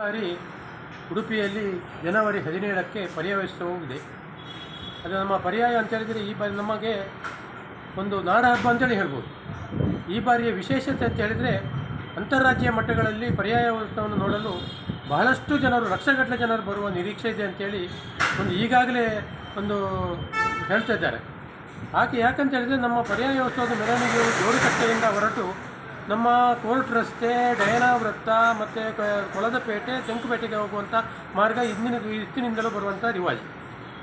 ಬಾರಿ ಉಡುಪಿಯಲ್ಲಿ ಜನವರಿ ಹದಿನೇಳಕ್ಕೆ ಪರ್ಯಾಯಿಸ್ತಾ ಹೋಗಿದೆ ಅದು ನಮ್ಮ ಪರ್ಯಾಯ ಅಂತ ಹೇಳಿದರೆ ಈ ಬಾರಿ ನಮಗೆ ಒಂದು ನಾಡ ಹಬ್ಬ ಅಂತೇಳಿ ಹೇಳ್ಬೋದು. ಈ ಬಾರಿಯ ವಿಶೇಷತೆ ಅಂತ ಹೇಳಿದರೆ ಅಂತಾರಾಜ್ಯ ಮಟ್ಟಗಳಲ್ಲಿ ಪರ್ಯಾಯ ಉತ್ಸವವನ್ನು ನೋಡಲು ಬಹಳಷ್ಟು ಜನರು, ಲಕ್ಷಗಟ್ಟಲೆ ಜನರು ಬರುವ ನಿರೀಕ್ಷೆ ಇದೆ ಅಂತೇಳಿ ಒಂದು ಈಗಾಗಲೇ ಒಂದು ಹೇಳ್ತಾ ಇದ್ದಾರೆ. ಹಾಗೆ ಯಾಕಂತ ಹೇಳಿದರೆ ನಮ್ಮ ಪರ್ಯಾಯ ಉತ್ಸವದ ಮೆರವಣಿಗೆಯು ಜೋಡುಕಟ್ಟೆಯಿಂದ ಹೊರಟು ನಮ್ಮ ಕೋರ್ಟ್ ರಸ್ತೆ, ಡಯನಾ ವೃತ್ತ ಮತ್ತು ಕೊಳದಪೇಟೆ ತೆಂಕುಪೇಟೆಗೆ ಹೋಗುವಂಥ ಮಾರ್ಗ ಇಂದಿನ, ಇತ್ತಿನಿಂದಲೂ ಬರುವಂಥ ರಿವಾಜ್.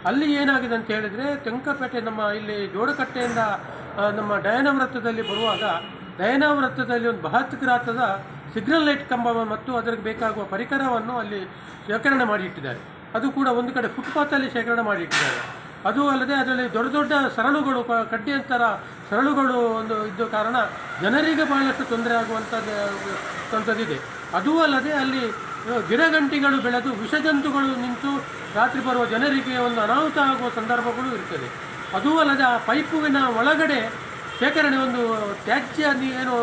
ಅಲ್ಲಿ ಏನಾಗಿದೆ ಅಂತ ಹೇಳಿದರೆ ತೆಂಕಪೇಟೆ ನಮ್ಮ ಇಲ್ಲಿ ಜೋಡಕಟ್ಟೆಯಿಂದ ನಮ್ಮ ಡಯನಾ ವೃತ್ತದಲ್ಲಿ ಬರುವಾಗ, ಡಯನಾ ವೃತ್ತದಲ್ಲಿ ಒಂದು ಬೃಹತ್ ಗ್ರಾತದ ಸಿಗ್ನಲ್ ಲೈಟ್ ಕಂಬ ಮತ್ತು ಅದಕ್ಕೆ ಬೇಕಾಗುವ ಪರಿಕರವನ್ನು ಅಲ್ಲಿ ಶೇಖರಣೆ ಮಾಡಿ ಇಟ್ಟಿದ್ದಾರೆ. ಅದು ಕೂಡ ಒಂದು ಕಡೆ ಫುಟ್ಪಾತಲ್ಲಿ ಶೇಖರಣೆ ಮಾಡಿ ಇಟ್ಟಿದ್ದಾರೆ. ಅದು ಅಲ್ಲದೆ ಅದರಲ್ಲಿ ದೊಡ್ಡ ದೊಡ್ಡ ಸರಳುಗಳು ಕಡ್ಡಿಯಂತರ ಸರಳುಗಳು ಒಂದು ಇದ್ದ ಕಾರಣ ಜನರಿಗೆ ಬಹಳಷ್ಟು ತೊಂದರೆ ಆಗುವಂಥದ್ದು ಅದೂ ಅಲ್ಲದೆ ಅಲ್ಲಿ ಗಿಡಗಂಟಿಗಳು ಬೆಳೆದು ವಿಷಜಂತುಗಳು ನಿಂತು ರಾತ್ರಿ ಬರುವ ಜನರಿಗೆ ಒಂದು ಅನಾಹುತ ಆಗುವ ಸಂದರ್ಭಗಳು ಇರ್ತದೆ. ಅದೂ ಅಲ್ಲದೆ ಆ ಪೈಪುವಿನ ಒಳಗಡೆ ಶೇಖರಣೆ ಒಂದು ತ್ಯಾಜ್ಯ ಏನು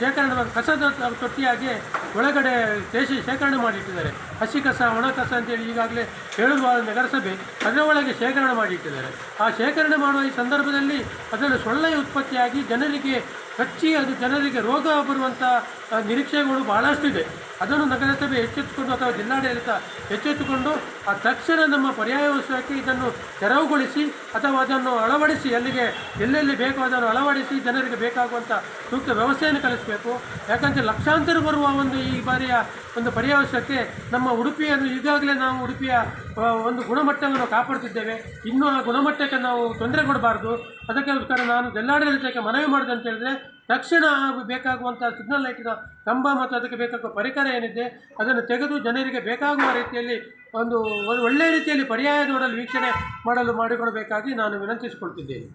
ಶೇಖರಣೆ ಕಸದ ತೊಟ್ಟಿಯಾಗಿ ಒಳಗಡೆ ದೇಶ ಶೇಖರಣೆ ಮಾಡಿಟ್ಟಿದ್ದಾರೆ. ಹಸಿ ಕಸ ಒಣ ಕಸ ಅಂತೇಳಿ ಈಗಾಗಲೇ ಹೇಳುವ ನಗರಸಭೆ ಅದರ ಒಳಗೆ ಶೇಖರಣೆ ಮಾಡಿಟ್ಟಿದ್ದಾರೆ. ಆ ಶೇಖರಣೆ ಮಾಡುವ ಈ ಸಂದರ್ಭದಲ್ಲಿ ಅದರಲ್ಲಿ ಸೊಳ್ಳೆ ಉತ್ಪತ್ತಿಯಾಗಿ ಜನರಿಗೆ ಕಚ್ಚಿ, ಅದು ಜನರಿಗೆ ರೋಗ ಬರುವಂಥ ನಿರೀಕ್ಷೆಗಳು ಬಹಳಷ್ಟಿದೆ. ಅದನ್ನು ನಗರಸಭೆ ಎಚ್ಚೆತ್ತುಕೊಂಡು ಅಥವಾ ಜಿಲ್ಲಾಡಳಿತ ಎಚ್ಚೆತ್ತುಕೊಂಡು, ಆ, ತಕ್ಷಣ ನಮ್ಮ ಪರ್ಯಾಯ ವ್ಯವಸ್ಥೆಗೆ ಇದನ್ನು ತೆರವುಗೊಳಿಸಿ, ಅಥವಾ ಅದನ್ನು ಅಳವಡಿಸಿ ಅಲ್ಲಿಗೆ ಎಲ್ಲೆಲ್ಲಿ ಬೇಕೋ ಅದನ್ನು ಅಳವಡಿಸಿ ಜನರಿಗೆ ಬೇಕಾಗುವಂಥ ಸೂಕ್ತ ವ್ಯವಸ್ಥೆಯನ್ನು ಕಲಿಸಬೇಕು. ಯಾಕಂದರೆ ಲಕ್ಷಾಂತರ ಬರುವ ಒಂದು ಈ ಬಾರಿಯ ಒಂದು ಪರ್ಯಾವಸಕ್ಕೆ ನಮ್ಮ ಉಡುಪಿಯನ್ನು ಈಗಾಗಲೇ ನಾವು ಉಡುಪಿಯ ಒಂದು ಗುಣಮಟ್ಟವನ್ನು ಕಾಪಾಡ್ತಿದ್ದೇವೆ. ಇನ್ನೂ ಆ ಗುಣಮಟ್ಟಕ್ಕೆ ನಾವು ತೊಂದರೆ ಕೊಡಬಾರ್ದು. ಅದಕ್ಕೋಸ್ಕರ ನಾನು ಜಿಲ್ಲಾಡಳಿತಕ್ಕೆ ಮನವಿ ಮಾಡಿದೆ ಅಂತ ಹೇಳಿದ್ರೆ, ತಕ್ಷಣ ಬೇಕಾಗುವಂಥ ಸಿಗ್ನಲ್ ಲೈಟಿನ ಕಂಬ ಮತ್ತು ಅದಕ್ಕೆ ಬೇಕಾಗುವ ಪರಿಕರ ಏನಿದೆ, ಅದನ್ನು ತೆಗೆದು ಜನರಿಗೆ ಬೇಕಾಗುವ ರೀತಿಯಲ್ಲಿ ಒಂದು ಒಳ್ಳೆಯ ರೀತಿಯಲ್ಲಿ ಪರ್ಯಾಯ ನೋಡಲು ವೀಕ್ಷಣೆ ಮಾಡಲು ಮಾಡಿಕೊಡಬೇಕಾಗಿ ನಾನು ವಿನಂತಿಸಿಕೊಳ್ತಿದ್ದೇನೆ.